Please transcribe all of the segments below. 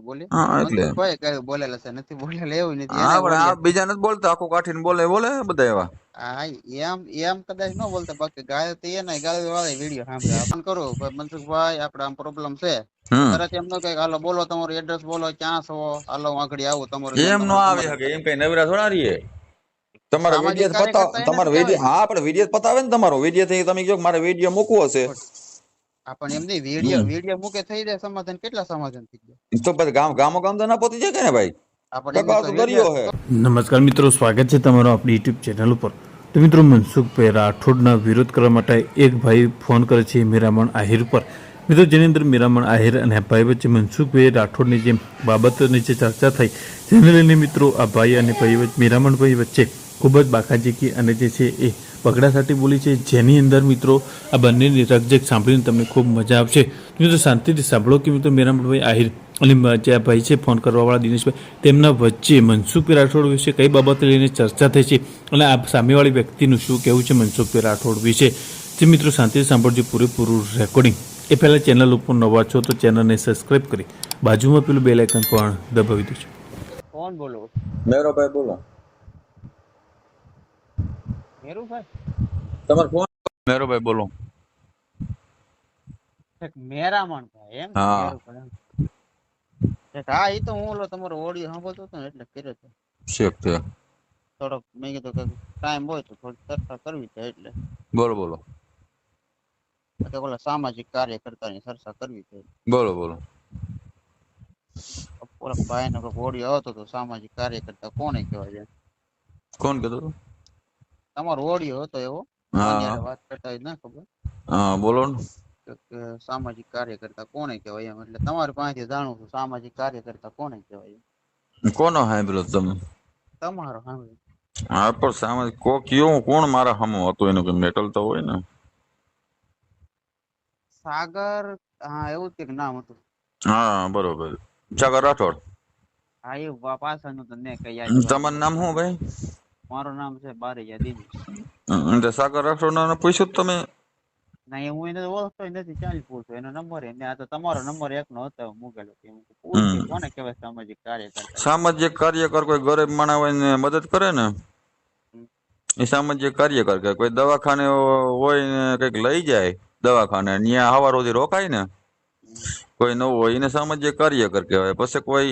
બોલે? હા એટલે. મનસુખભાઈ કયું બોલેલા છે નથી બોલેલા એવું નથી. હા પણ આ બીજા નથી બોલતા આખું કાઠીને બોલે બોલે બધા એવા. હા એમ એમ કદાચ ન બોલતા બાકી ગાય તો એને ગાય વાળા વીડિયો સાંભળે. આપણ કરો મનસુખભાઈ આપણે આમ પ્રોબ્લેમ છે. તરત એમ ન કઈ હાલો બોલો તમારું એડ્રેસ બોલો ક્યાં છો? હાલો હું આગળ આવું તમારું એમ નો આવે શકે એમ કઈ નવરા થોડા રહીએ? તમારો વીડિયો પતાવ તમારો વીડિયો હા પણ વીડિયો પતાવે ને તમારો. વીડિયો થી તમે કહો મારે વીડિયો મૂકવો છે. આપણ એમ નહીં વીડિયો હમ. મૂકે થઈ જાય સમાધાન કેટલા સમાધાન થઈ જાય તો પછી ગામ ગામો ગામ તો ના પહોંચી જાય કે ને ભાઈ? નમસ્કાર મિત્રો સ્વાગત છે તમારો આપણી યુટ્યુબ ચેનલ ઉપર. તો મિત્રો મનસુખભાઈ રાઠોડના વિરોધ કરવા માટે એક ભાઈ ફોન કરે છે મીરામણ આહિર ઉપર. મિત્રો જેની અંદર મીરામણ આહિર અને ભાઈ વચ્ચે મનસુખભાઈ રાઠોડની જે બાબતોની જે ચર્ચા થઈ. તેને લઈને મિત્રો આ ભાઈ અને ભાઈ વચ્ચે મીરામણભાઈ વચ્ચે ખૂબ જ બાકાજીકી અને જે છે એ બગડાસાટી બોલી છે. જેની અંદર મિત્રો આ બંનેની રગજગ સાંભળીને તમને ખૂબ મજા આવશે. મિત્રો શાંતિથી સાંભળો કે મિત્રો મીરામણભાઈ આહિર અને જે આ ભાઈ છે ફોન કરવાવાળા દિનેશભાઈ તેમના વચ્ચે મનસુખભાઈ રાઠોડ વિશે કઈ બાબતે લઈને ચર્ચા થઈ છે અને આ સામેવાળી વ્યક્તિનું શું કહેવું છે મનસુખભાઈ રાઠોડ વિશે? જે મિત્રો શાંતિથી સાંભળજો પૂરેપૂરું રેકોર્ડિંગ એ પહેલાં ચેનલ ઉપર નવા છો તો ચેનલને સબસ્ક્રાઈબ કરી બાજુમાં પેલું બેલ આઇકન પણ દબાવી દેજો. કોણ બોલો? મેરોભાઈ બોલો. મેરુભાઈ તમારો ફોન મેરોભાઈ બોલો. એક મેરામણ ભાઈ એમ? હા. મેરુભાઈ એમ. એક હા એ તો હું ઓલો તમારો ઓડિયો સાંભળતો હતો ને એટલે કર્યો હતો શેખ છે થોડોક મેં કીધું કે ટાઈમ હોય તો થોડી ચર્ચા કરવી છે એટલે. બોલો બોલો. કે ઓલા સામાજિક કાર્યકર્તાની ચર્ચા કરવી છે. બોલો બોલો. ઓલા ભાઈનો કંઈક ઓડિયો આવતો હતો સામાજિક કાર્યકર્તા કોને કહેવાય છે કોણ કીધું હતું? તમારો ઓડિયો હતો એવો? વાત કરતા ના ખબર? હા બોલો સામાજિક કાર્યકર્તા કોને કહેવાય એમ? એટલે તમારી પાસેથી જાણું છું સામાજિક કાર્યકર્તા કોને કહેવાય કોનો સાંભળ્યો તમે? તમારો સાંભળ્યો. હા પણ સામાજિક કો કયો કોણ મારા હમો હતું? એનું કે મેટલ તો હોય ને? સાગર હા એવું જ કંઈક નામ હતું. હા બરોબર. સાગર રાઠોડ? હા એ પાછળનું તો ને કઈ તમારું નામ શું ભાઈ? મારું નામ છે બારૈયા દીદી એટલે સાગર રાઠોડ ને પૂછ્યું તમે? ના હું એને ઓળખતો નથી ચાલી પૂછતો એનો નંબર એને આ તો તમારો નંબર એક નો હતો મૂકેલો કે. કોને કહેવાય સામાજિક કાર્યકર સામાજિક કાર્યકર કોઈ ગરીબ માણસ હોય ને મદદ કરે ને? એ સામાજિક કાર્યકર કે કોઈ દવાખાને હોય ને કંઈક લઈ જાય દવાખાને ત્યાં હવાર સુધી રોકાય ને? કોઈ નવું હોય એને સામાજિક કાર્યકર કહેવાય. પછી કોઈ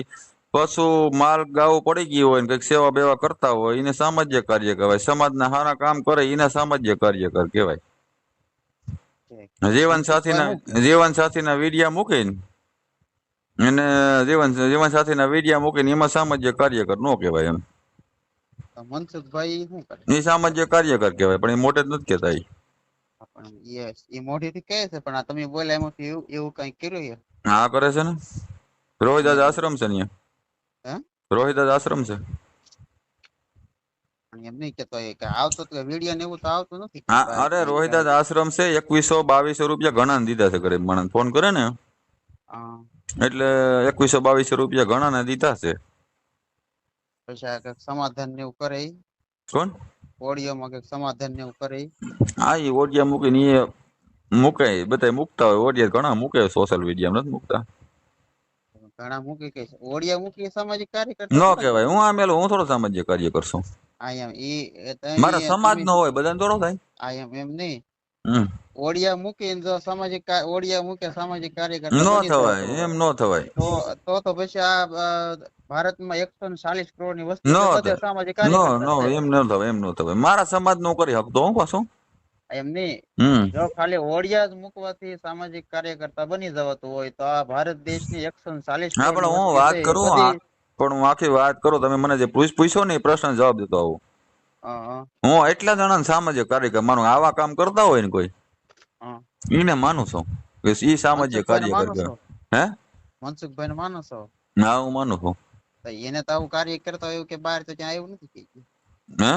પશુ માલ ગાવું પડી ગયું હોય ને કંઈક સેવા બેવા કરતા હોય એને સામાજ્ય કાર્ય કહેવાય. સમાજના સારા કામ કરે એને સામાજિક કાર્યકર કહેવાય. જીવન સાથીના જીવન સાથીના વીડિયા મૂકીને એને જીવન જીવન સાથીના વીડિયા મૂકીને એમાં સામાજ્ય કાર્યકર નો કહેવાય એમ. મનસુખભાઈ શું કરે? એ સામાજ્ય કાર્યકર કહેવાય પણ એ મોટે જ નથી કહેતા પણ યસ એ મોઢેથી કહે છે પણ આ તમે બોલ્યા એમાંથી એવું એવું કઈ કર્યું હા કરે છે ને. રોજ આજ આશ્રમ છે ને? રોહિદાસ આશ્રમ છે? એમ નહીં કેતો એ કે આવતો તો વીડિયો ને એવું તો આવતું નથી હા અરે રોહિદાસ આશ્રમ છે એકવીસો બાવીસો રૂપિયા ઘણા ને દીધા છે ગરીબ માણસ. ફોન કરે ને? એટલે એકવીસો બાવીસો રૂપિયા ઘણા ને દીધા છે. સમાધાન ને એવું કરે કોણ? ઓડિયો માં કંઈક સમાધાન ને એવું કરે હા એ ઓડિયા મૂકીને એ મૂકે બધા મૂકતા હોય. ઓડિયા ઘણા મૂકે સોશિયલ મીડિયા નથી મૂકતા. ઘણા મૂકી કે ઓડિયા મૂકી સામાજિક ન નો કહેવાય. હું આ મેલો હું થોડો સામાજિક કાર્ય કરશું. આ એમ ઈ મારા સમાજ નો હોય બધાને થોડો થાય. આ એમ એમ નહીં. ઓડિયા મૂકીને જો સામાજિક ઓડિયા મૂકે સામાજિક ન કાર્યકર્તા બની થવાય એમ નો થવાય. તો તો તો પછી આ ભારતમાં એકસો ને ચાલીસ કરોડની વસ્તુ સામાજિક સામાજિક નો નો એમ ન થવાય એમ ન થવાય. મારા સમાજ નો કરી શકતો હું પાછું. એમ નહીં જો ખાલી ઓડિયા જ મૂકવાથી સામાજિક કાર્યકર્તા બની જવાતું હોય તો આ ભારત દેશની એકસો ચાલીસ હા પણ હું વાત કરું પણ હું આખી વાત કરું તમે મને જે પૂછો ને પ્રશ્ન જવાબ દેતો આવું. હું એટલા જણા સામાજિક કાર્યકર માનું આવા કામ કરતા હોય ને કોઈ એને માનું છું કે ઈ સામાજિક કાર્યકર હે? મનસુખભાઈ ને માનો છો? હા હું માનું છું. એને તો આવું કાર્ય કરતા હોય કે બહાર તો ત્યાં આવ્યું નથી હે?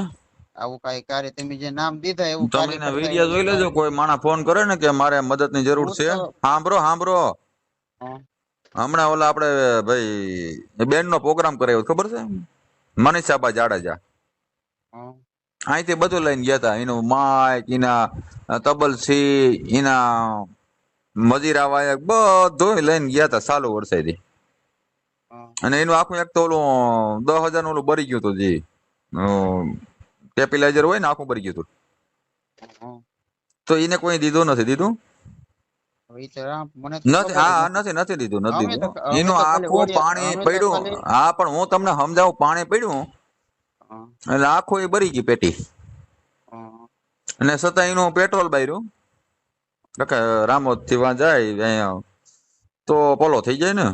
આવું કઈ કાર્ય તમે જે નામ દીધા એવું તમે વીડિયો જોઈ લેજો કોઈ માણા ફોન કરે ને કે મારે મદદની જરૂર છે. સાંભળો સાંભળો હમણાં ઓલા આપડે ભાઈ બેન નો પ્રોગ્રામ કરાયો ખબર છે? મનીષાબા જાડેજા. અહીંથી બધું લઈને ગયા હતા એનું માઇક એના તબલસી એના મજીરા વાયક બધું લઈને ગયા હતા સાલું વરસાદી. અને એનું આખું એક તો ઓલું દસ હજારનું ઓલું બરી ગયું હતું જી. કેપિલાઇઝર હોય ને આખું બરી ગયું હતું. તો એને કોઈ દીધું નથી દીધું? નથી હા નથી. નથી નથી દીધું નથી દીધું. એનું આખું પાણી પડ્યું. હા પણ હું તમને સમજાવું પાણી પડ્યું. એટલે આખું એ ભરી ગઈ પેટી. અને છતાં એનું પેટ્રોલ બાર્યું કે રામોદથી વાં જાય તો પોલો થઈ જાય ને.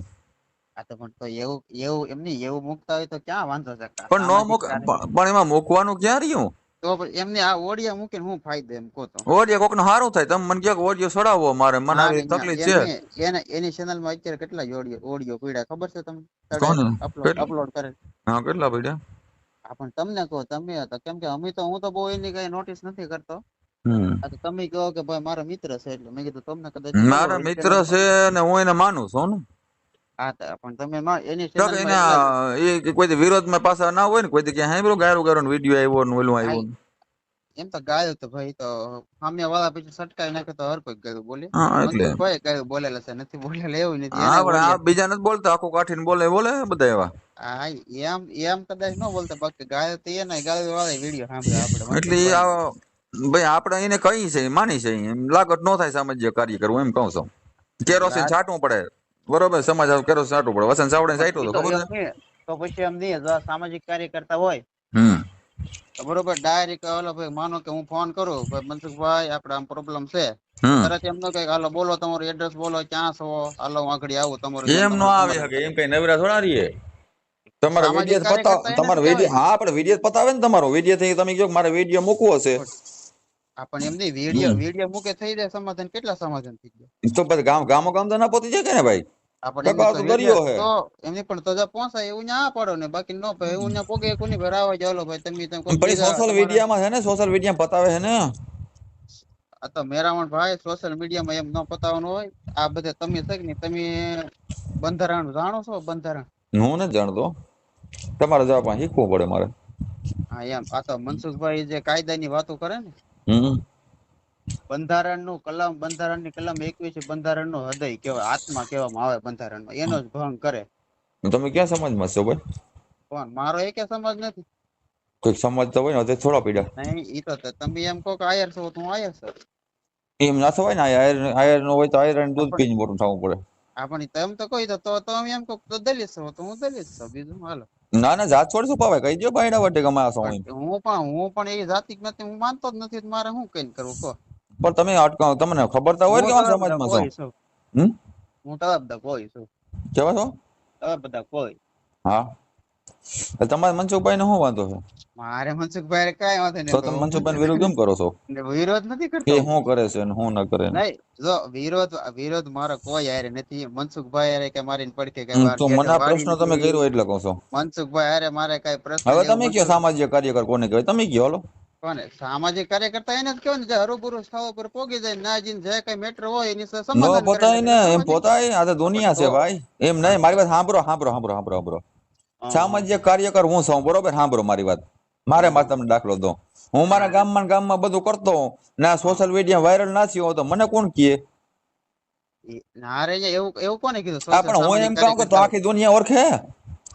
આ તો પણ તો એવું એવું એમ એવું મૂકતા હોય તો ક્યાં વાંધો છે? પણ નો મૂક પણ પણ એમાં મૂકવાનું ક્યાં રહ્યું? તો એમને આ ઓડિયા મૂકીને શું ફાયદો એમ કહો તો? ઓડિયો કોક સારું થાય તમે મને કહો ઓડિયો ચડાવવો મારે મને આવી તકલીફ છે. એને એની ચેનલમાં અત્યારે કેટલા ઓડિયો ઓડિયો પીડા ખબર છે તમને? અપલોડ અપલોડ કરે. હા કેટલા પડ્યા? આ પણ તમને કહો તમે કેમ કે અમે તો હું તો બહુ એની કઈ નોટિસ નથી કરતો. તમે કહો કે ભાઈ મારા મિત્ર છે એટલે મેં કીધું તમને કદાચ મારા મિત્ર છે ને હું એને માનું છું ને. હા પણ તમે એની તો એના એ કોઈ વિરોધમાં પાછા ના હોય ને કોઈ ક્યાં સાંભળ્યું ગાયરું ગાયરું વીડિયો આવ્યો ને ઓલું આવ્યું એમ તો ગાયો તો ભાઈ તો સામે વાળા પછી સટકાઈ નાખે તો હર કોઈ ગાયું બોલે. હા એટલે. કોઈ ગાયું બોલેલા છે નથી બોલેલા એવું નથી હા એને પણ આ બીજા નથી બોલતા આખું કાઠીને બોલે બોલે બધા એવા. હા એમ એમ કદાચ ન બોલતા બાકી ગાયો તો એના ગાયો વાળા વીડિયો સાંભળે આપણે એટલે આ ભાઈ આપણે એને કહી છે માની છે એમ લાગત ન થાય સામાજ્ય કાર્ય કરવું એમ કહું છું. કેરોસીન છાંટવું પડે. બરોબર સમાજ કરો સાટું પડે. વસંત સાવડે છાંટ્યું તો ખબર તો પછી એમ નહીં જો સામાજિક કાર્ય કરતા હોય હમ. બરોબર ડાયરેક્ટ ઓલો ભાઈ માનો કે હું ફોન કરું ભાઈ મનસુખભાઈ આપણે આમ પ્રોબ્લેમ છે. તરત એમ ન કહે કે હાલો બોલો તમારું એડ્રેસ બોલો ક્યાં છો? હાલો હું આગળ આવું તમારું એમ નો આવે હકે એમ કઈ નવરા થોડા રહીએ? તમારો વીડિયો પતાવ તમારો વીડિયો હા પણ વીડિયો પતાવે ને તમારો. વીડિયો થી તમે કહો મારે વીડિયો મૂકવો છે. આપણ એમ નહીં વીડિયો. વીડિયો મૂકે થઈ જાય સમાધાન. કેટલા સમાધાન થઈ જાય તો પછી ગામ ગામો ગામ તો ના પહોંચી જાય કે ને ભાઈ? આપણે એમની તો તો દરિયો હે. તો એમની પણ તો પહોંચાય એવું ના પાડો ને બાકી ન ભાઈ એવું ના પોગે કોની ઘર આવે ભાઈ તમે તેમ પણ સોશિયલ મીડિયામાં છે ને સોશિયલ મીડિયા પતાવે છે ને? આ તો મેરામણ ભાઈ સોશિયલ મીડિયામાં એમ ન પતાવવાનું હોય આ બધે તમે છે તમે બંધારણ જાણો છો બંધારણ? હું જાણતો. તમારે જવાબ શીખવું પડે મારે. હા એમ. આ તો મનસુખભાઈ જે કાયદાની વાતો કરે ને હમ. બંધારણનું કલમ બંધારણની કલમ એકવીસ બંધારણનું હૃદય કહેવાય આત્મા કહેવામાં આવે બંધારણમાં. એનો જ ભંગ કરે. તમે ક્યાં સમાજમાં છો ભાઈ? કોણ? મારો એકે સમાજ નથી? કોઈક સમાજ તો હોય ને થોડા પીડા. નહીં ઈ તો તમે એમ કહો કે આયર છો તો હું આયર છું. એમ ના થવાય ને આયર આયર નો હોય તો આયર અને દૂધ પીને મોટું થવું પડે. આપણે તેમ તો કહી તો તમે એમ કહો તો દલિત છો તો હું દલિત છું બીજું હાલો? ના ના જાત છોડ શું પાવે કહી દો ભાઈડા વટે કમાયા છો હું પણ હું પણ એ જાતિક નથી હું માનતો જ નથી મારે શું કઈ કરવું કહો. પણ તમે અટકાવ. તમને ખબર તો હોય કે સમાજમાં છો? હમ? હું તો બધા કોઈ છું. કેવા છો? તમે બધા કોઈ. હા. તમારે મનસુખભાઈ ને શું વાંધો છે? મારે મનસુખભાઈ કઈ વાંધો તો તમે મનસુખભાઈ વિરોધ કેમ કરો છો? વિરોધ નથી કે કરતો શું કરે છે ને શું ન કરે નહીં જો વિરોધ વિરોધ મારો કોઈ હારે નથી. મનસુખભાઈ હારે કે મારી પડકે હમ, તો મને પ્રશ્ન તમે. કર્યો એટલે કહો છો. મનસુખભાઈ હારે મારે કઈ પ્રશ્ન હવે તમે કયો સામાજિક કાર્યકર કોને કહેવાય? તમે કયો હાલો. કોને? સામાજિક કાર્યકર્તા એને જ કહેવાય ને જે હરુભરું સ્થળો પર પોગી જાય ના જઈને જે કઈ મેટર હોય એની સાથે નો પોતાય ને એમ પોતાય આ તો દુનિયા છે ભાઈ. એમ નહીં મારી વાત સાંભળો સાંભળો સાંભળો સાંભળો સાંભળો. સામાજિક કાર્યકર હું છું બરોબર? સાંભળો મારી વાત. મારે મારે તમને દાખલો દો હું મારા ગામમાં ગામમાં બધું કરતો હું ના સોશિયલ મીડિયા વાયરલ ના થયો તો મને કોણ કહે? ના રે એવું એવું કોને કીધું? પણ હું એમ કહું કે તો આખી દુનિયા ઓળખે?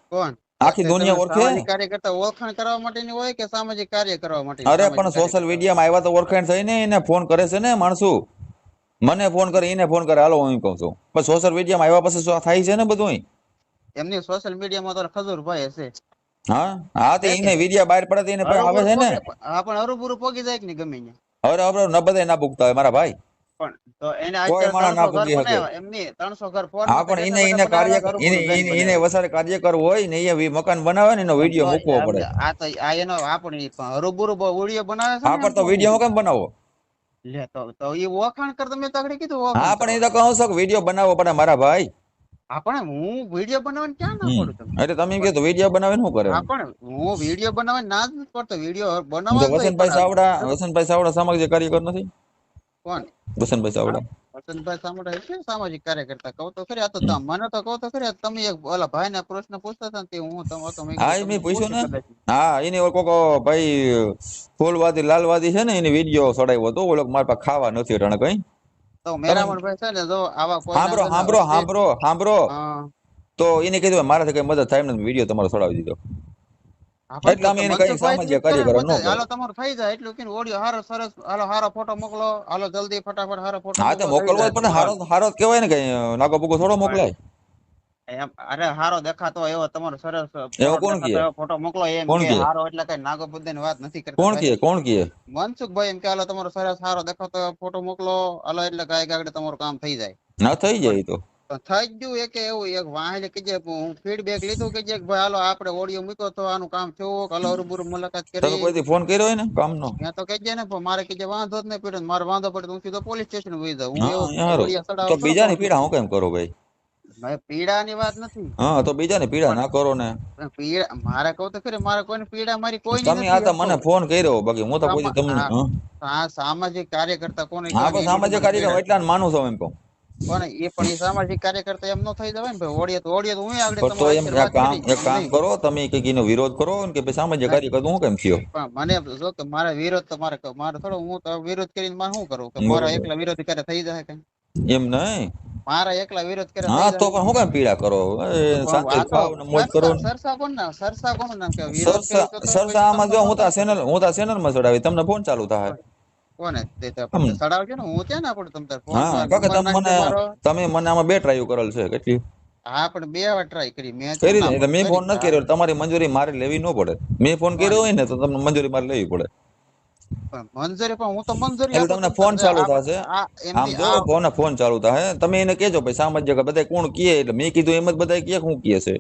કોણ? આખી દુનિયા ઓળખે? કાર્યકર્તા ઓળખાણ કરવા માટેની હોય કે સામાજિક કાર્ય કરવા માટે અરે પણ સોશિયલ મીડિયામાં આવ્યા તો ઓળખાણ થઈ ને એને ફોન કરે છે ને માણસો. મને ફોન કરે એને ફોન કરે હાલો હું કહું છું. પણ સોશિયલ મીડિયામાં આવ્યા પછી શું થાય છે ને બધું એમની સોશિયલ મીડિયામાં તો ખજૂરભાઈ હશે. હા? હા તે એને વિડિયા બહાર પડે તો એને આવે છે ને? હા પણ હરુભરું પોગી જાય કે નહીં ગમે અરે હવે ન બધા ના ભૂગતા હોય મારા ભાઈ. પણ તો એને કોઈ અત્યારે માણસ ના 300 ઘર પૂગી શકે. બનાવ્યા. એમની 300 ઘર ફોન હા માં પણ તો એને એને કેટલા બધા કાર્ય બનાવ્યા, એને હરુભરું એને ઘર એને વસારે કાર્યકર હોય ને એ મકાન બનાવે ને એનો વીડિયો મૂકવો પડે. આ તો આ એનો આપણે હરુભરું વીડિયો બનાવે છે હા તો વીડિયો કેમ બનાવો. લે તો તો એ વખાણ કર તમે તો કીધું હા પણ એ તો કહું છું વીડિયો બનાવવો પડે મારા ભાઈ. આપણે હું વીડિયો બનાવવાનું ક્યાં ના. પડું એટલે તમે એમ તો વીડિયો બનાવે શું કરે હા હું વીડિયો બનાવવાનું ના જ પડતો. વીડિયો બનાવવા વસંતભાઈ સાવડા વસંતભાઈ સાવડા સામાજિક કાર્યકર નથી? કોણ વસંતભાઈ વસંતભાઈ સામાજિક કાર્યકર્તા. કહું તો ખરી આ તો તમ- મને તો કહું તો ખરી આ તમે એક ઓલા ભાઈને પ્રશ્ન પૂછતા હતા તે હું તમે તો મેં હા, કીધું મેં તમને ને. હા એને ઓલો કોક ભાઈ ફૂલવાદી લાલવાદી છે ને એને વીડિયો સડાવ્યો હતો. ઓલો મારા પાસે ખાવા નથી રણ કઈ તો મેરામણભાઈ છે ને જો આવા કોઈ સાંભળો તો એને કીધું મારાથી કઈ મદદ થાય નથી. વીડિયો તમારો સડાવી દીધો. એટલે અમે એને કઈ મનસુખભાઈ સામાજિક જ કરે કાર્યકરો ન બધા. કરે. હાલો તમારું થઈ જાય. એટલું કીધું ઓડિયો હારો સરસ. હાલો હારો ફોટો મોકલો. હાલો જલ્દી ફટાફટ હારો ફોટો હા તો મોકલવો જ થઈ પડે જાય. હારો હારો કહેવાય ને કઈ. નાગો બુગો થોડો મોકલાય. એમ અરે હારો દેખાતો એવો તમારો સરસ એવો કોણ કહે? ફોટો મોકલો એમ કે હારો એટલે કઈ નાગો ની વાત નથી કરતા કોણ કહે કોણ કહે મનસુખભાઈ એમ કે હાલો તમારો સરસ હારો દેખાતો ફોટો મોકલો. હાલો એટલે ગાય ગાગડે તમારું કામ થઈ જાય. ના થઈ જાય તો. થઈ ગયું એક એવું એક વાહે કે જે હું ફીડબેક લીધું કે જે ભાઈ હાલો આપણે ઓડિયો મૂક્યો તો આનું કામ થયું હાલો રૂબરૂ મુલાકાત તમે કરી. કોઈથી ફોન કર્યો હોય ને કામનો? ત્યાં તો કહેજે ને મારે મારે જે વાંધો જ નહીં પીડે મારે વાંધો પડે હું સીધો પોલીસ સ્ટેશન વહી જાઉં. હું તો બીજાની પીડા હું કેમ કરો ભાઈ? ભાઈ પીડાની વાત નથી. હા તો બીજા ને પીડા ના કરો ને. પીડા મારે કહું તો ખરી મારે કોઈની પીડા મારી કોઈ તમે આ તો મને ફોન કર્યો બાકી હું તો કોઈ તમને હા. સામાજિક કાર્યકર્તા કોને હા સામાજિક કાર્યકર્તા એટલા માનું છું એમ કહું. કોને એ પણ એ સામાજિક કાર્યકર્તા એમ ન થઈ જવાય ને ભાઈ. ઓડિયો તો ઓડિયો તો હું આગળ પણ તો એમ એક કામ એક કામ કરો તમે કંઈક એનો વિરોધ કરો ને કે ભાઈ સામાજિક કાર્યકર્તા હું કેમ થયો? પણ મને જો કે મારે વિરોધ તો મારે મારે થોડો હું તો વિરોધ કરીને માં શું કરું કે મારા એકલા વિરોધ કરે થઈ જાય કે. એમ નહીં? મારા એકલા વિરોધ કરે હા તો પણ હું કેમ પીડા કરો? શાંતિ ખાવ ને મોજ કરો સરસા- કોણ ના સરસા કોણ નામ કે વિરોધ સરસા આમાં જો હું તો ચેનલ હું તો ચેનલમાં ચડાવી. તમને ફોન ચાલુ થાય. કોને? તે તો ને? હું ત્યાં ના પડું તમ હા કાકા તમે મને તમે મને આમાં બે ટ્રાય કરેલ છે કેટલી? હા પણ બે વાર ટ્રાય કરી. મેં કરી એટલે મેં ફોન ન કર્યો તમારી મંજૂરી મારે લેવી ન પડે. મેં ફોન કર્યો હોય ને તો તમને મંજૂરી મારે લેવી પડે. મંજૂરી પણ હું તો મંજૂરી એટલે તમને ફોન ચાલુ થશે. આમ જો ફોન ફોન ચાલુ થાય તમે એને કહેજો ભાઈ સામાજિક બધા કોણ કીએ એટલે મેં કીધું એમ જ બધા કે હું કીએ છે?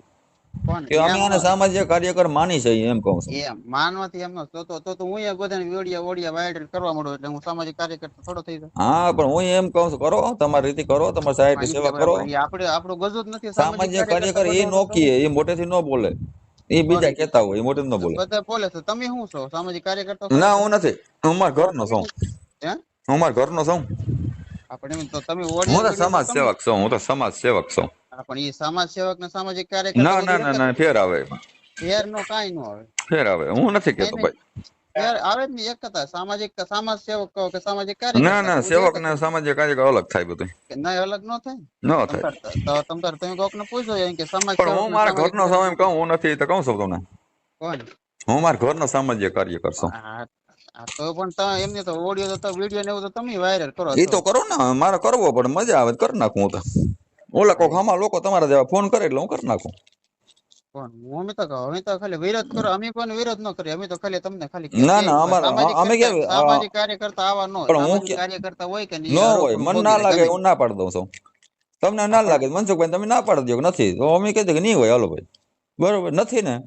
કે અમે આને સામાજિક કાર્યકર માની છે એમ કહું છું. એમ માનવાથી એમ તો તો તો તો હું એ બધાને વિડિયા ઓડિયા વાયરલ કરવા માંડું એટલે હું સામાજિક કાર્યકર્તા થોડો થઈ જાઉં. હા પણ હું એમ કહું છું કરો તમારી રીતે કરો તમારી સાહેબ સેવા કરો. આપણે આપણું ગજુ જ નથી સામાજિક કાર્યકર એ નો કહે એ મોટેથી ન બોલે. એ બીજા કહેતા હોય એ મોટેથી ન બોલે. બધા બોલે તો તમે શું છો? સામાજિક કાર્યકર્તા? ના હું નથી હું મારા ઘરનો છું. હે? હું મારા ઘરનો છું. આપણે તો તમે હું તો સમાજ સેવક છું હું તો સમાજ સેવક છું. પણ એ સમાજ સેવક ને સામાજિક કાર્યકર ના ના ના ના ફેર આવે. ફેર નો કાઈ નો આવે. ફેર આવે. હું નથી કેતો ભાઈ. ફેર આવે ને એક હતા સામાજિક સમાજ સેવક કહો કે સામાજિક કાર્ય ના ના સેવક ને સામાજિક કાર્ય અલગ થાય બધું. ના અલગ નો થાય? નો થાય. તો તમ તાર તમે કોક ને પૂછો એમ કે સમાજ પણ હું મારા ઘર નો સમય એમ કહું હું નથી તો કહું છું તમને. કોણ? હું મારા ઘર નો સામાજિક કાર્ય આ તો પણ તમે એમને તો ઓડિયો તો વિડિયો ને એવું તો તમે વાયરલ કરો એ તો કરો ને મારે કરવો પણ મજા આવે કર કરી નાખું હું તો. ઓલા કોક આમાં લોકો તમારા જેવા ફોન કરે એટલે હું કરી નાખું. કોણ હું અમે તો કહું, અમે તો ખાલી વિરોધ કરો અમે કોઈને વિરોધ ન કરીએ અમે તો ખાલી તમને ખાલી ના, કહીએ ના, કે અમારે- સામાજિક અમે કરતા- કેવું, આ- સામાજિક કાર્યકર્તા આવા ન હોય. પણ હું સામાજિક કે- કાર્યકર્તા હોય કે ન નહીં, હોય આરોપ મને ના વગેરે લાગે ગમે. હું ના પાડી દઉં છું. તમને ના લાગે મનસુખભાઈ તમે ના પાડી દો કે નથી. તો અમે કહી દે કે નહીં હોય હાલો ભાઈ. બરોબર નથી ને?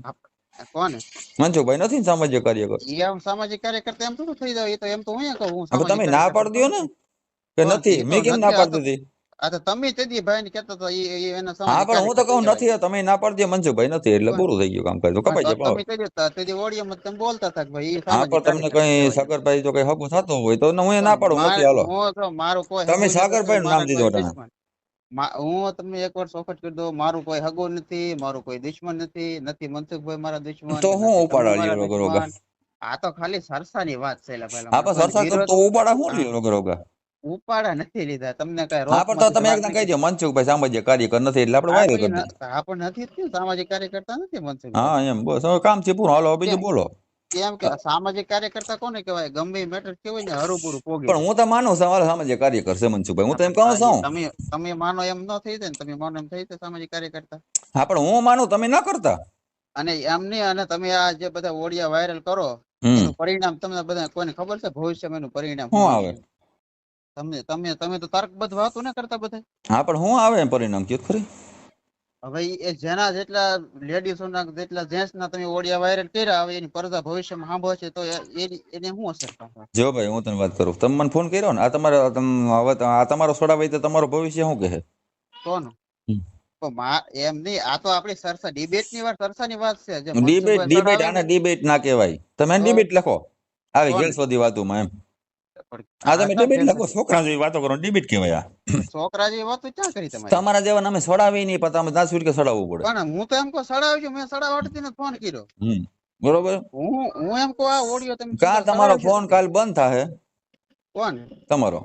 કોને? મનસુખભાઈ નથી ને સામાજિક કાર્યકર ઈ આમ સામાજિક કાર્યકર્તા એમ થોડું થઈ જાય એ તો એમ તો હું એ કહું હું હવે તમે સામાજિક ના કાર્યકર્તા પાડી દો ને કે કોણ? નથી? એ તો મેં કેમ ના નથી, આ પાડી દીધી? તો તમે ભાઈ ને હતા હા પણ હું તો કહું નથી તમે ના પાડી દો મનસુખભાઈ નથી એટલે પૂરું થઈ ગયું કામ તો કપાઈ જાય તમે કહી દેતા તેદી ઓડિયોમાં તમે બોલતા હતા કે ભાઈ હા પણ તમને કઈ સાગરભાઈ જો કઈ હગું થતું હોય તો હું એ ના પાડું નથી હાલો. હું તો મારું કોઈ તમે સાગરભાઈ નું નામ દીધું કોઈ અટાણે. દુશ્મન. મા- હું તમને એક વાર ચોખટ કરી દઉં મારું કોઈ હગો નથી મારું કોઈ દુશ્મન નથી નથી મનસુખભાઈ મારા દુશ્મન તો હું ઉપાડા રોગા? આ તો ખાલી સરસાની વાત છે એલા હા પણ સરસા તો ઉપાડા હું લીધો રોગા રોગા? ઉપાડા નથી લીધા. તમને કઈ હા પણ તો તમે એકદમ કહી દો મનસુખભાઈ સામાજિક કાર્યકર નથી એટલે આપણે વાયરલ કરી દઈએ. પણ નથી થયું સામાજિક કાર્યકર્તા નથી મનસુખ હા એમ બસ હવે કામ છે પૂરું. હાલો બીજું બોલો. કેમ કે સામાજિક કાર્યકર્તા કોને કહેવાય? ગમે મેટર કેવાય ને હરુપુરું પોગે પણ હું તો માનું છું મારા સામાજિક કાર્યકર છે મનસુખભાઈ હું તો એમ કહું છું. તમે તમે માનો એમ ન થઈ જાય ને તમે માનો એમ થઈ જાય સામાજિક કાર્યકર્તા હા પણ હું માનું તમે ના કરતા. અને એમ નહીં અને તમે આ જે બધા ઓડિયા વાયરલ કરો એનું પરિણામ તમને બધા કોઈને ખબર છે? ભવિષ્યમાં એનું પરિણામ શું આવે? તમને તમે તમે તો તર્કબદ્ધ વાતો ને કરતા બધા? હા પણ હું આવે પરિણામ? કયો ખરી? હવે એ જેના જેટલા લેડીઝો ના જેટલા જેન્ટ્સ ના તમે ઓડિયા વાયરલ કર્યા હવે એની પરદા ભવિષ્યમાં સાંભળશે તો એની- એને શું અસર જો ભાઈ હું તને વાત કરું. તમે મને ફોન કર્યો ને આ તમારે તમ- હવે આ તમારો છોડાવાય તો તમારું ભવિષ્ય શું કહે? કોનું? મા- એમ નહીં આ તો આપણી સરસા ડિબેટની વાત સરસાની વાત છે ડિબેટ ડિબેટ આને ડિબેટ ના કહેવાય. તમે ડિબેટ લખો. આવી કોણ? વાતો વાતોમાં એમ. આ તમે આ ડિબેટ તો લખો છોકરા જેવી વાતો કરો ડિબેટ કહેવાય આ. છોકરા જેવી વાતો ક્યાં કરી તમારી? તમારા જેવા અમે છોડાવી નહીં પણ તમે દસ કે છોડાવવું પડે. પણ હું તો એમ કહું સડાવ્યું છે, મેં સડાવવાથી ને ફોન કર્યો. હમ બરોબર? હું હું એમ કહું આ ઓડિયો તમે કા કીધો તમારો સડાવ્યો ફોન છે. કાલ બંધ થાય કોણ? તમારો.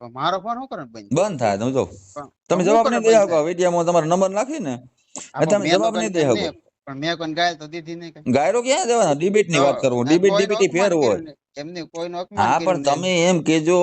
પણ મારો ફોન શું કરે બંધ બંધ થાય તમે જો. પણ તમે હું જવાબ કરે નહીં દઈ બંધ શકો વિડીયામાં તમારો નંબર નાખી ને થાય? તમે મેં તો જવાબ કઈ નહીં દઈ એમ શકો. પણ મેં કોઈ ગાયલ તો દીધી નહીં. ગાયરો ક્યાં દેવાના? ડિબેટની વાત કરું. ડિબેટ કોઈનું ફેર હોય એમને કોઈનું અપમાન હા પણ તમે એમ કેજો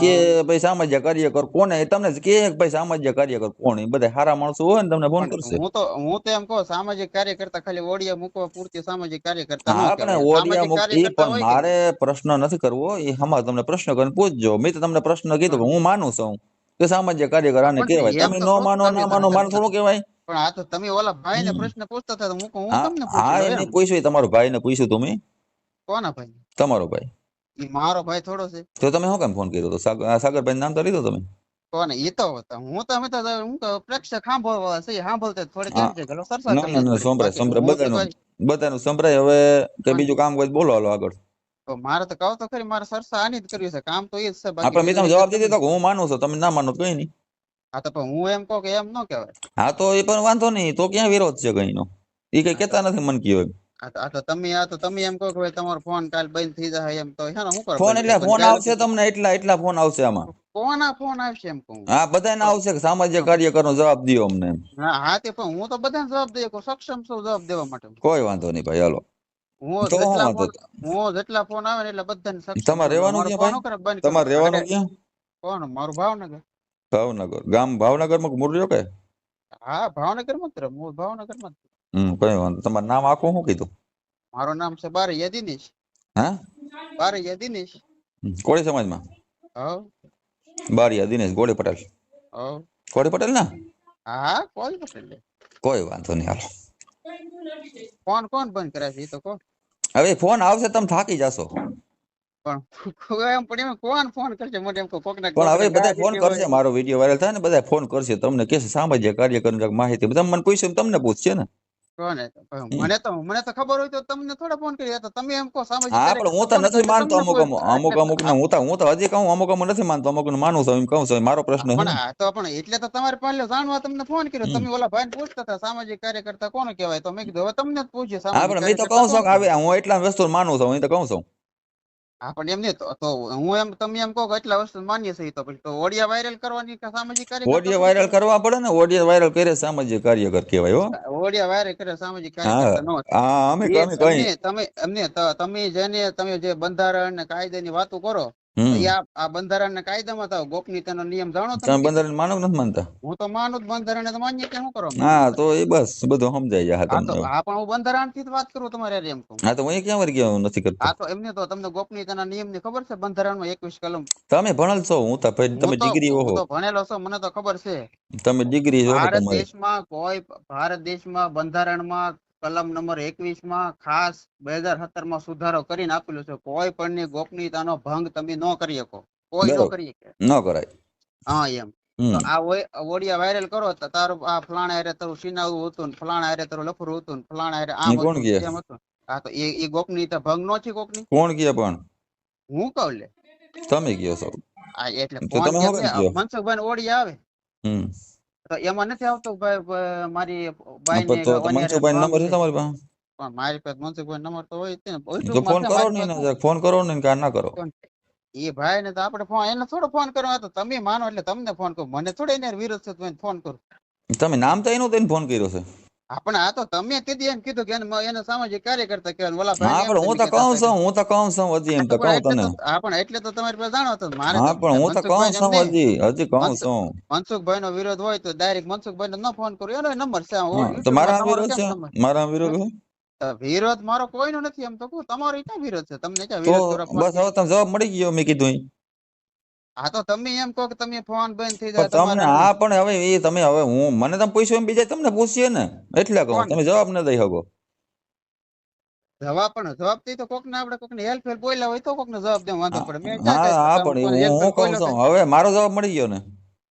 કે ભાઈ સામાજ્ય કાર્યકર કોને? તમને કે ભાઈ સામાજ્ય કાર્યકર કોણ? બધા સારા માણસો હોય ને તમને ફોન કરશે. હું તો હું તો એમ કહું સામાજિક કાર્યકર્તા ખાલી ઓડિયા મૂકવા પૂરતી સામાજિક કાર્યકર્તા હા પણ ઓડિયા મૂકી પણ મારે પ્રશ્ન નથી કરવો. એ હમણાં તમને પ્રશ્ન કરીને પૂછજો. મેં તો તમને પ્રશ્ન કીધો હું. માનું છું કે સામાજિક કાર્યકર આને કહેવાય. તમે ન માનો ના માનો માનો થોડું કહેવાય. પણ આ તો તમે ઓલા ભાઈ ને પ્રશ્ન પૂછતા હતા હું કહું, હું તમને હા એને પૂછ્યું તમારો ભાઈને પૂછ્યું તમે કોના ભાઈ તમારો ભાઈ. મારો ભાઈ થોડો છે. તો તમે શું કેમ ફોન કર્યો હતો સાગરભાઈ નામ તો લીધું તમે? કોને? એ તો હતા. હું તો અમે તો હું તો પ્રેક્ષક સાંભળવા છે સાંભળતે થોડી હા. કેમ છે. ગલો સરસા ના ના ના સંભળાય સંભળાય. બધાનું બધાનું સંભળાય. હવે કે બીજું કામ કોઈ તો બોલો હાલો આગળ. તો મારે તો કહો તો ખરી મારે સરસા આની જ કર્યું છે. કામ તો એ જ છે બાકી આપણે મેં તમને જવાબ દીધો તો હું માનું છું. તમે ના માનો તો કઈ નહીં. હા તો પણ હું એમ કહું કે એમ ન કહેવાય. હા તો એ પણ વાંધો નહીં. તો ક્યાં વિરોધ છે કઈ નો એ કઈ કેતા નથી મન કયો. આ તો તમે આ તો તમે એમ કહો કે તમારો ફોન કાલ બંધ થઈ જાય એમ તો હે ને હું કરું? ફોન એટલે ફોન આવશે તમને એટલા એટલા ફોન આવશે આમાં. કોના ફોન આવશે એમ કહું? હા બધાને આવશે કે સામાજિક કાર્યકરનો જવાબ દિયો અમને હા હા તે પણ હું તો બધાને જવાબ દઈ શકું સક્ષમ છું જવાબ દેવા માટે. કોઈ વાંધો નહીં ભાઈ હાલો. હું હું જેટલા ફોન હું જેટલા ફોન આવે ને એટલે બધાને સક્ષમ તમારે રહેવાનું ક્યાં ભાઈ? તમારે રહેવાનું ક્યાં? કોણ? મારું ભાવનગર. ભાવનગર. ગામ ભાવનગરમાં મૂર્યો કે? હા ભાવનગરમાં જ હું ભાવનગરમાં હમ કઈ વાંધો. તમારું નામ આખું શું કીધું? મારું નામ છે બાર દિનેશ હા? બાર દિનેશ હમ, કોળી સમાજમાં? હા. બાર દિનેશ ગોળી પટેલ. હા. ગોળી પટેલ ના? હા કોળી પટેલ કોઈ વાંધો નહીં હાલો. ફોન કોણ બંધ કરે છે? એ તો કોણ હવે ફોન આવશે તમે થાકી જશો. પણ એમ પણ એમ કોણ ફોન કરશે મને એમ કોકને પણ હવે બધા ફોન કરશે મારો વીડિયો વાયરલ થાય ને બધા ફોન કરશે તમને કહેશે સામાજિક કાર્યકર માહિતી બધા મને પૂછ્યું તમને પૂછશે ને. મને તો મને તો ખબર હોય તો તમને થોડા ફોન કરી તો તમે એમ કહો સામાજિક હા પણ હું તો નથી માનતો અમુક અમુક અમુક ના હું તો હું તો હજી કહું અમુક અમુક નથી માનતો અમુક માનું છું એમ કહું છું મારો પ્રશ્ન પણ તો પણ એટલે તો તમારે પહેલા જાણવા તમને ફોન કર્યો તમે ઓલા ભાઈને પૂછતા હતા સામાજિક કાર્યકર્તા કોને કહેવાય? તો મેં કીધું હવે તમને જ પૂછ્યું હા પણ મેં તો કહું છું કે હવે હું એટલા વસ્તુ માનું છું હું તો કહું છું. હા પણ એમ નહીં તો હું એમ તમે એમ કહો એટલા વસ્તુ માન્ય છે તો પછી તો ઓડિયા વાયરલ કરવાની કે સામાજિક કાર્ય ઓડિયા વાયરલ કરવા પડે ને ઓડિયો વાયરલ કરે સામાજિક કાર્યકર કહેવાય હો. ઓડિયા વાયરલ કરે સામાજિક કાર્યકર હા અમે તમે એમને ત- તમે જેને તમે જે બંધારણ ને કાયદાની વાતો કરો આ બંધારણ ને કાયદામાં તો ગોપનીયતાનો નિયમ જાણો તમે બંધારણ માનો નથી માનતા? હું તો માનું જ બંધારણ તો માન્ય કે શું કરો? હા તો એ બસ બધું સમજાઈ જાય તમને હા પણ હું બંધારણથી જ વાત કરું તમારે એમ કહું. હા તો હું ક્યાં વાર ગયો નથી કરતો? હા તો એમને તો તમને ગોપનીયતાના નિયમની ખબર છે? બંધારણમાં એકવીસ કલમ. તમે ભણેલ છો હું તો ભાઈ તમે ડિગ્રી હું. તો ભણેલો છો મને તો ખબર છે. તમે ડિગ્રી ભારત દેશમાં કોઈ ભારત દેશમાં બંધારણમાં કલમ નંબર એકવીસમાં ખાસ બે હજાર સત્તરમાં સુધારો કરીને આપેલું છે. કોઈ પણ ની ગોપનીયતાનો ભંગ તમે ન કરી શકો. કોઈ ન કરી શકે. ન કરાય. હા એમ. આ ઓડિયા વાયરલ કરો તો તારું આ ફલાણા હારે તારું સિનાવું હતું ને ફલાણા હારે તારું લફરું હતું ને ફલાણા હારે આમ હતું કહે? હતું. હા તો એ એ ગોપનીયતા ભંગ નો છે કોકની? કોણ કહે પણ? હું કહું લે. તમે કયો છો. એટલે? મનસુખભાઈ ઓડિયા આવે. હમ. એમાં નથી આવતો ભાઈ મારી ભાઈ મનસુખભાઈ નંબર છે તમારી પાસે? પણ મારી પાસે મનસુખભાઈ નંબર તો હોય જ તે ફોન કરો ને ફોન કરો ને કે ના કરો. એ ભાઈ ને તો આપણે ફોન એને થોડો ફોન કરો તો તમે માનો એટલે તમને ફોન કરો. મને થોડો એને વિરોધ છે ફોન કરો. તમે નામ તો એનું તેને ફોન કર્યો છે. આ તો તમે કીધી એમ કીધું કે એને સામાજિક કાર્યકર્તા કહેવાય ઓલા હા પણ હું તો કહું છું હું તો કહું છું હજી એમ તો કહું તને. હા પણ એટલે તો તમારી પાસે જાણો હતો મારે હા પણ હું તો કહું મનસુખભાઈ છું હજી હજી કહું છું. મનસુખભાઈ નો વિરોધ હોય તો ડાયરેક્ટ મનસુખભાઈ ન ફોન કરું. એનો નંબર છે તો મારા વિરોધ છે? મારા વિરોધ વિરોધ મારો કોઈનો નથી એમ તો કહું તમારો ક્યાં વિરોધ છે? તમને ક્યાં વિરોધ બસ હવે તમે જવાબ મળી ગયો મેં કીધું. હા તો તમે એમ કહો કે તમે ફોન બંધ થઈ જાય તમને હા પણ હવે એ તમે હવે હું મને તમે પૂછ્યું એમ બીજા તમને પૂછીએ ને એટલે કહું તમે જવાબ ન દઈ શકો. જવાબ પણ જવાબ તો કોક ને આપણે કોક ને હેલ્પ હેલ્પ બોલ્યા હોય તો કોક ને જવાબ દેવા વાંધો પડે. મેં હા હા પણ હું help હું help કહું છું? હવે મારો જવાબ મળી ગયો ને?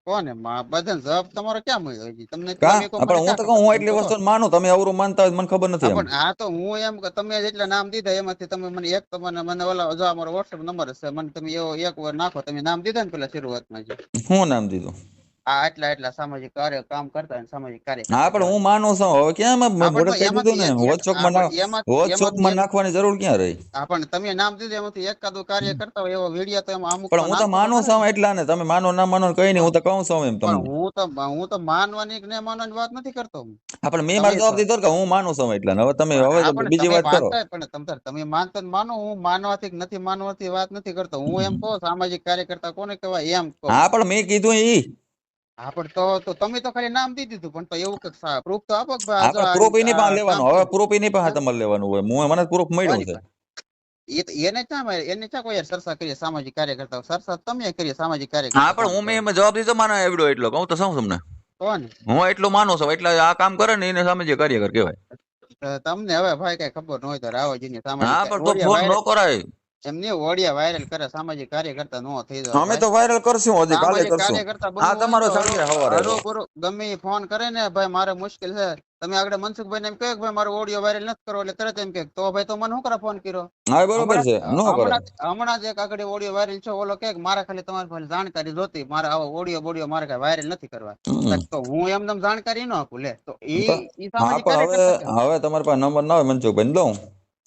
કોને? બધાને જવાબ તમારો ક્યાં મળ્યો? તમને પણ હું તો કહું હું એટલી વસ્તુ માનું. તમે અવરું માનતા હોય મને ખબર નથી હા, પણ આ તો હું એમ કે તમે જેટલા નામ દીધા એમાંથી તમે મને એક તમને મને ઓલા જો અમારો વોટ્સએપ નંબર છે મને તમે એવો એક વાર નાખો તમે નામ દીધા ને પેલા શરૂઆતમાં જ. હું નામ દીધું? આ એટલા એટલા સામાજિક કાર્ય કામ કરતા સામાજિક કાર્ય. હા પણ હું માનું છું હવે ક્યાં મેં ને નાખવાની જરૂર ક્યાં રહી? હા પણ તમે નામ દીધું એમાંથી એકાદું કાર્ય કરતા હોય એવો વીડિયો તો એમાં અમુક પણ હું તો માનું છું એટલા ને. તમે માનો ના માનો કઈ નહીં હું તો કહું છું એમ તમને. હું તો હું તો માનવાની કે ન માનવાની વાત નથી કરતો હા. પણ મેં મારો જવાબ દીધો કે હું માનું છું એટલા હવે તમે હવે બીજી વાત કરો. પણ તમ તમે માનતા ને માનો. હું માનવાથી નથી માનવાથી વાત નથી કરતો. હું એમ કહું સામાજિક કાર્યકર્તા કોને કહેવાય? એમ કહું. હા પણ મેં કીધું ઈ. હા પણ તો તો તમે તો ખાલી નામ દીધું પણ તો એવું કે પ્રૂફ તો આપો પ્રૂફ એની પાસે લેવાનું હવે પ્રૂફ એની પાસે તમારે લેવાનું હોય. હું મને પ્રૂફ મળ્યું છે. એને ચા એને ચા કોઈ યાર ચર્ચા કરીએ સામાજિક કાર્યકર્તા ચર્ચા તમે કરીએ સામાજિક હા પણ હું મેં જવાબ દીધો માનો એવડો એટલો કહું તો શું તમને? કોણ? હું એટલું માનું છું એટલે આ કામ કરે ને એને સામાજિક કાર્ય કાર્યકર કહેવાય. તમને હવે ભાઈ કઈ ખબર ન હોય તો રાવજી ની સામાજિક પણ તો ફોન ન કરાય. એમને ઓડિયા વાયરલ કરે સામાજિક કાર્યકર્તા નો થઈ જાય. અમે તો વાયરલ કરશું હજી કાલે કરશું. હા તમારો તો હવારે હરો- ગમે ફોન કરે ને ભાઈ મારે મુશ્કેલ છે. તમે આગળ મનસુખભાઈ ને એમ કહ્યું ભાઈ મારો ઓડિયો વાયરલ નથી કરો એટલે તરત એમ કે તો ભાઈ તો મને શું કરે ફોન કર્યો? હા બરોબર છે. નો કરે. હમણાં જ એક આગળ ઓડિયો વાયરલ છે ઓલો કે મારે ખાલી તમારી પાસે જાણકારી જોતી મારે આવો ઓડિયો બોડિયો મારે કઈ વાયરલ નથી કરવા. તો હું એમને જાણકારી ન આપું લે. તો સામાજિક હવે કાર્યકર્તા કેમ? હવે તમારી પાસે નંબર ના હોય મનસુખભાઈ દઉં.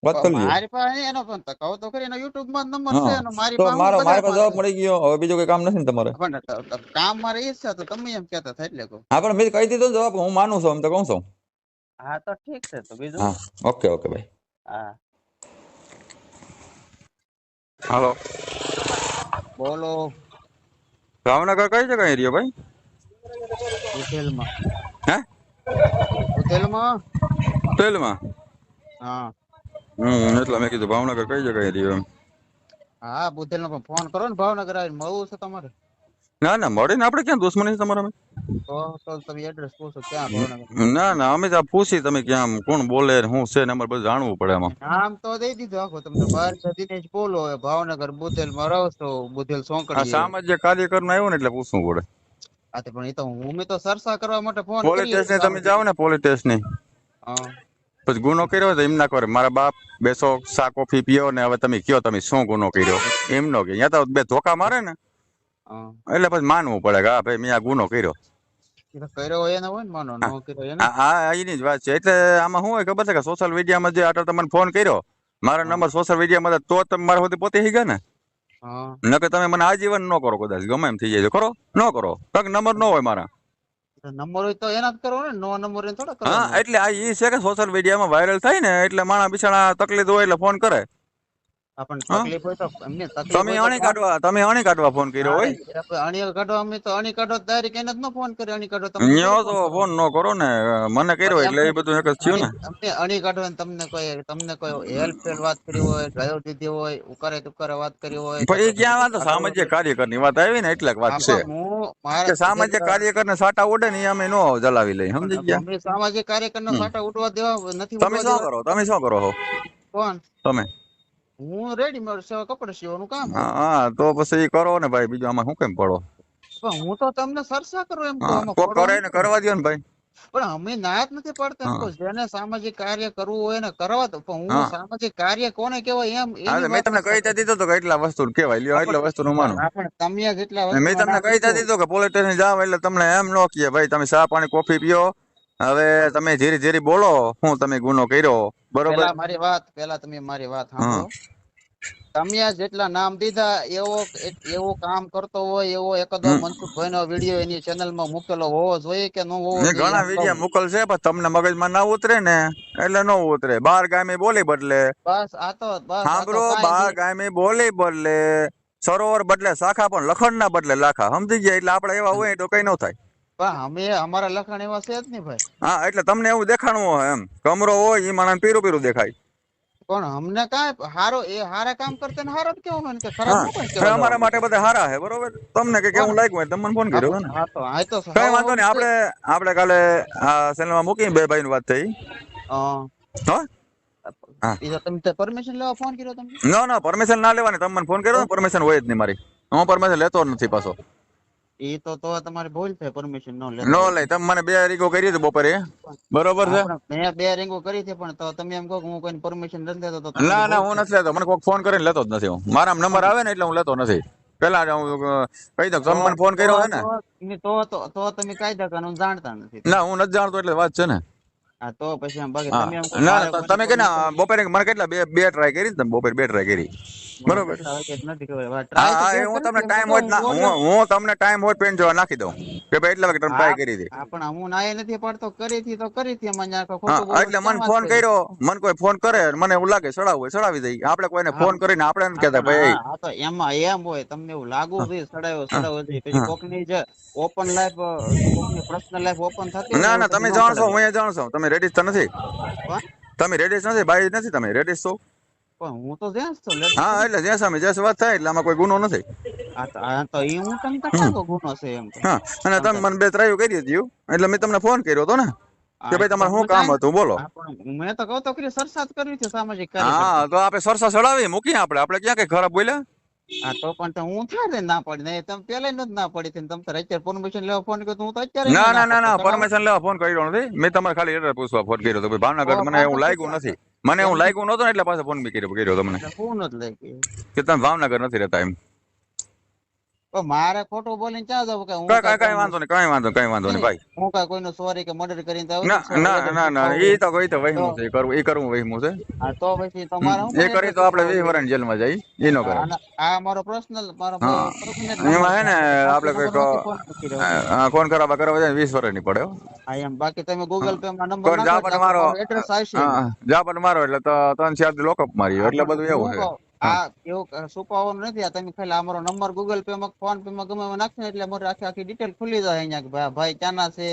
વાત કરી મારી પાસે એનો પણ તો એનો યુટ્યુબમાં નંબર છે હા. મારી પાસે મારો મારી પાસે જવાબ મળી ગયો હવે બીજું કઈ કામ નથી ને તમારે? પણ કામ મારે એ છે તો તમે એમ કહેતા થાય એટલે કહું. હા પણ મેં કહી દીધો જવાબ હું માનું છું એમ તો કહું છું. હા તો ઠીક છે તો બીજું? હા ઓકે ઓકે ભાઈ. હા. હાલો. બોલો. ભાવનગર કઈ જગ્યાએ રહ્યો ભાઈ? ઉથેલમાં હે? તેલમાં હા. હમ એટલે મેં કીધું ભાવનગર કઈ જગ્યાએ રહ્યો એમ? હા બુધેલ પણ ફોન કરો ને ભાવનગર આવીને મળવું છે તમારે? ના ના મળે ને આપણે ક્યાં? દુશ્મની છે તમારા તો તો તમે એડ્રેસ પૂછો ક્યાં ભાવનગર? ના ના અમે તો પૂછી તમે ક્યાં કોણ બોલે ને શું છે ને અમારે બધું જાણવું પડે એમાં નામ તો દઈ દીધું આખો તમને બાર જ બોલો ભાવનગર બુધેલમાં રહો છો બુધેલ આ સોંકડી સામાજિક કાર્યકર આવ્યો ને એટલે પૂછવું પડે. હા તો પણ એ તો હું મેં તો સરસા કરવા માટે ફોન પોલીસ સ્ટેશન તમે જાઓ ને પોલીસ સ્ટેશન હા. પછી ગુનો કર્યો તો એમ ના કરે મારા બાપ બેસો સા કોફી પીઓ ને હવે તમે કયો તમે શું ગુનો કર્યો? એમ નો કે ત્યાં તો બે ધોકા મારે ને. એટલે પછી માનવું પડે કે હા ભાઈ મેં આ ગુનો કર્યો. હોય એને જ વાત છે. એટલે આમાં શું હોય ખબર છે કે સોશિયલ મીડિયામાં જે આટલો તમને ફોન કર્યો મારા નંબર સોશિયલ મીડિયામાં તો તમે મારા સુધી પોતે શી ગયા ને. હા. નકર તમે મને આજીવન ન કરો કદાચ. ગમે એમ થઈ જાય ખરો? ન કરો. કાંક નંબર ન હોય મારા. નંબર હોય તો એના જ કરો ને? નો નંબર એને થોડા હા એટલે આ ઈ છે કે સોશિયલ મીડિયામાં વાયરલ થાય ને એટલે માણા બિચારા તકલીફ હોય એટલે ફોન કરે. આપણને તકલીફ હોય તો એમને તકલીફ તમે અણી કાઢવા તમે અણી કાઢવા ફોન કર્યો હોય? અણી કાઢો અમે તો અણી કાઢો ડાયરેક્ટ એને જ ન ફોન કર્યો અણી કાઢો તમને ન્યો તો ફોન ફોન ન કરો ને મને કર્યો એટલે એ બધું એક જ થયું ને. અણી- અણી કાઢો ને તમને કોઈ તમને કોઈ હેલ્પ ફેલ વાત કરી હોય ગાયો દીધી હોય ઉકારે તુકારે વાત કરી હોય પણ ક્યાં વાત સામાજિક કાર્યકરની વાત આવી ને એટલે વાત છે. હું કે સામાજિક કાર્યકર ને સાટા ઉડે ને અમે નો જલાવી લઈ સમજી ગયા? સામાજિક કાર્યકરના. સાટા ઉડવા દેવા નથી તમે શું કરો? તમે શું કરો છો કોણ? તમે? હું રેડીમેડ સેવા કપડા સીવવાનું કામ હા તો પછી કરો ને ભાઈ બીજું આમાં શું કેમ પડો પણ હું તો તમને સરસા કરું એમ ખોટું કરે ને કરવા દો ને ભાઈ. પણ અમે ના જ નથી પડતા હા. જેને સામાજિક કાર્ય કરવું હોય ને કરવા દો પણ હું સામાજિક કાર્ય કોને કહેવાય એમ મેં તમને કહીતા કહી તો દીધું તો કે એટલા વસ્તુ કેવાય લ્યો એટલા વસ્તુ નું માનું. તમે જેટલા મેં તમને કહી દીધો દીધું કે પોલીસ સ્ટેશન જાવ એટલે તમને એમ નો કહે ભાઈ તમે ચા પાણી કોફી પીઓ હવે તમે ધીરે ધીરે બોલો હું તમે ગુનો કર્યો બરોબર? મારી વાત પેલા તમે મારી વાત સાંભળો. તમે જેટલા નામ દીધા એવો એવો કામ કરતો હોય એવો એકદમ. મનસુખભાઈ નો વીડિયો એની ચેનલમાં મૂકેલો હોવો જોઈએ કે ન હોવો ઘણા વીડિયો. મોકલશે પણ તમને મગજમાં ના ઉતરે ને એટલે ન ઉતરે. બાર ગામે બોલી બદલે. બસ આ તો બસ સાંભળો બાર. ગામે બોલી બદલે. સરોવર બદલે શાખા પણ લખણ ના બદલે લાખા. સમજી ગયા? એટલે આપણે એવા હોય તો કઈ ન થાય. પણ અમે અમારા લખાણ એવા છે જ નહીં ભાઈ. હા એટલે તમને એવું દેખાણું હોય એમ. કમરો હોય એ માણસ પીરું પીરું દેખાય. પણ અમને કાંઈ હારો એ હારા કામ કરતા ને હારો જ કેવું હોય ને કે ખરાબ ન અમારા માટે બધા હારા છે બરોબર? તમને કે કેવું લાગ્યું હોય તમને ફોન કર્યો ને. હા તો આ તો કઈ વાંધો નહીં આપણે આપણે કાલે આ ચેનલમાં મૂકી બે ભાઈ વાત થઈ. હા. હો? હા. એ તો તમે પરમિશન લેવા ફોન કર્યો તમે ના ના પરમિશન ના લેવાની તમે મને ફોન કર્યો પરમિશન હોય જ નહીં મારી. હું પરમિશન લેતો જ નથી પાછો. એ તો તો તમારે ભૂલ છે પરમિશન નો લે નો લે તમે મને બે રીગો કરી હતી બપોરે. બરોબર છે? મેં બે રિંગો કરી છે પણ તો તમે એમ કહો કે હું કોઈ પરમિશન નથી લેતો તો ના ના હું. નથી લેતો. મને કોઈક ફોન કરીને લેતો જ નથી હું. મારા નંબર આવે ને એટલે હું લેતો નથી. પેલા હું કહી દઉં તમે મને ફોન કર્યો છે ને. તો તો તમે કાયદા કાનૂન જાણતા નથી. ના હું નથી જાણતો એટલે વાત છે ને. હા તો પછી બાકી તમે ના તમે કે ના બપોરે મને કેટલા બે બે ટ્રાય કરી તમે બપોરે બે ટ્રાય કરી. બરોબર. હા હા એ તમને ટાઈમ તો હોય ના હું તમને ટાઈમ હોય પેન જોવા નાખી દઉં. કે ભાઈ એટલા વાગે તમે ટ્રાય કરી હતી પણ હું નાય નથી પડતો કરી હતી તો કરી હતી મને ખોટું એટલે મને ફોન કર્યો મને કોઈ ફોન કરે મને એવું લાગે સડાવું હોય ચડાવી દઈ આપણે કોઈને ફોન કરીને આપણે એમ કહેતા ભાઈ હા, તો એમાં એમ હોય તમને એવું લાગુ ભાઈ સડાયો સડાયો પછી કોકની જે ઓપન લાઈફ કોકની પર્સનલ લાઈફ ઓપન થતી ના ના તમે જાણશો હું એ જાણશો તમે રેડિશ તો નથી? તમે રેડિશ નથી? બાઈ નથી તમે? રેડિશ છો? હું તો જેન્ટ્સ છું હા એટલે જે સામે જે વાત થાય એટલે આમાં કોઈ ગુનો નથી. તો હા હું તમને કાકો ગુનો છે એમ હા અને તમે મને બે ત્રાયું કરી દીધું એટલે મેં તમને ફોન કર્યો તો ને કે ભાઈ તમારે શું કામ હતું બોલો. મેં તો કહું તો ખરી સરસાત કરવી છે સામાજિક હા તો આપણે સરસા ચડાવી મૂકીએ આપણે. આપણે ક્યાં કઈ ખરાબ બોલ્યા? હા તો પણ તો હું ક્યારે ના પડી? ને તમે પેલા જ ના પડી તમે તારે અત્યારે પરમિશન લેવા ફોન કર્યો તો હું તો અત્યારે ના ના ના ના. પરમિશન લેવા ફોન કર્યો નથી. મેં તમારે ખાલી એટલે પૂછવા ફોન કર્યો હતો. ભાવનગર મને એવું લાગ્યું નથી. મને એવું લાગ્યું નતો ને એટલે પાછો ફોન બી કર્યો કર્યો તમને ફોન જ નથી કે તમે ભાવનગર નથી રહેતા એમ. મારે ખોટું બોલીને ક્યાં જવું કે હું કઈ કઈ વાંધો નહીં કઈ વાંધો કઈ વાંધો નહીં ભાઈ. હું કાંઈ કોઈનું સોરી કે મર્ડર કરીને તો ના ના ના એ તો કોઈ તો વહીમું છે કરવું એ કરવું વહીમું છે. હા તો પછી તમારે એ કરી તો આપણે વીસ વર્ષની જેલમાં જઈ એ નો કરે આ મારો પર્સનલ મારો. એમાં હે ને આપડે આપણે નથી હા ફોન કરવા કરવા જાય વીસ વર્ષની પડે હા. એમ બાકી તમે ગૂગલ પે માં નંબર પણ જા મારો એડ્રેસ આવશે. જા પણ મારો એટલે તો ત્રણ ચાર લોકઅપ મારી એટલે બધું એવું છે. આ એવું છુપાવવાનું નથી આ તમે ખાલી અમારો નંબર ગૂગલ પે માં ફોન પે માં ગમે નાખશો એટલે અમારી આખી આખી ડિટેલ ખુલી જાય અહીંયા કે ભાઈ ક્યાંના છે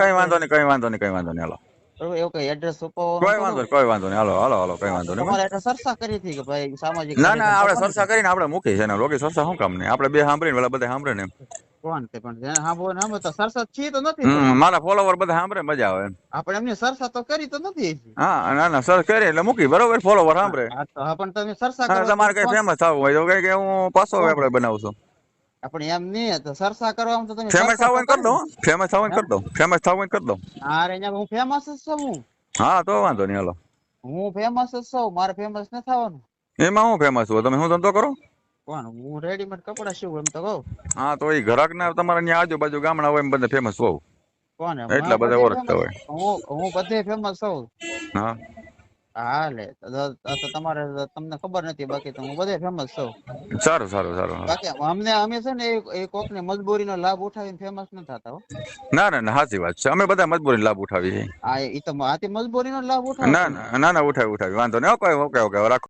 કઈ વાંધો નહીં કઈ વાંધો નહીં કઈ વાંધો નહીં હાલો. બરોબર, એવું કઈ એડ્રેસ કોઈ વાંધો કોઈ વાંધો નહીં. હાલો હાલો હાલો કઈ વાંધો નહીં તમારે એટલે સરસા કરી હતી કે ભાઈ સામાજિક ના ના આપણે સરસા કરીને આપણે મૂકી છે ને લોકી સરસા શું કામ નહીં આપણે બે સાંભળીને પેલા બધા સાંભળે ને કોણ છે પણ જેને સાંભળો ને સાંભળો તો સરસા છીએ તો નથી મારા ફોલોવર બધા સાંભળે મજા આવે. આપણે એમની સરસા તો કરી તો નથી હા ના ના સર કરી એટલે મૂકી બરોબર? ફોલોવર સાંભળે. હા પણ તમે સરસા તમારે કઈ ફેમસ થવું હોય તો કઈ કે હું પાછો આપણે બનાવું છું આપણે એમ નહીં તો સરસા કરવામાં તો તમે ફેમસ થવું કરી દઉં ફેમસ થવું કરી દઉં ફેમસ થવું કરી દઉં અરે અહીંયા હું ફેમસ જ છું હું. હા તો વાંધો નહીં હાલો. હું ફેમસ જ છું મારે ફેમસ ન થવાનું. એમાં હું ફેમસ છું તમે શું ધંધો કરો? કોણ હું રેડીમેડ કપડા સીવું એમ તો કહું. હા તો એ ઘરાક ના તમારા ત્યાં આજુબાજુ ગામડા હોય એમ બધા ફેમસ હોવ. કોણ? એટલા બધા બધે ઓળખતા હોય. હું હું બધે ફેમસ છું હા. હા લે તો તમારે તમને ખબર નથી બાકી તો હું બધે ફેમસ છું. સારું સારું સારું બાકી અમને અમે છે ને એ- ને મજબૂરી નો લાભ ઉઠાવીને ફેમસ ન થતા હો. ના ના ના સાચી વાત છે. અમે બધા મજબૂરી લાભ ઉઠાવી છે આ એ તો હાથી મજબૂરી નો લાભ ઉઠાવી. ના ના ના ઉઠાવી ઉઠાવી વાંધો નહીં ઓકે ઓકે ઓકે રાખો.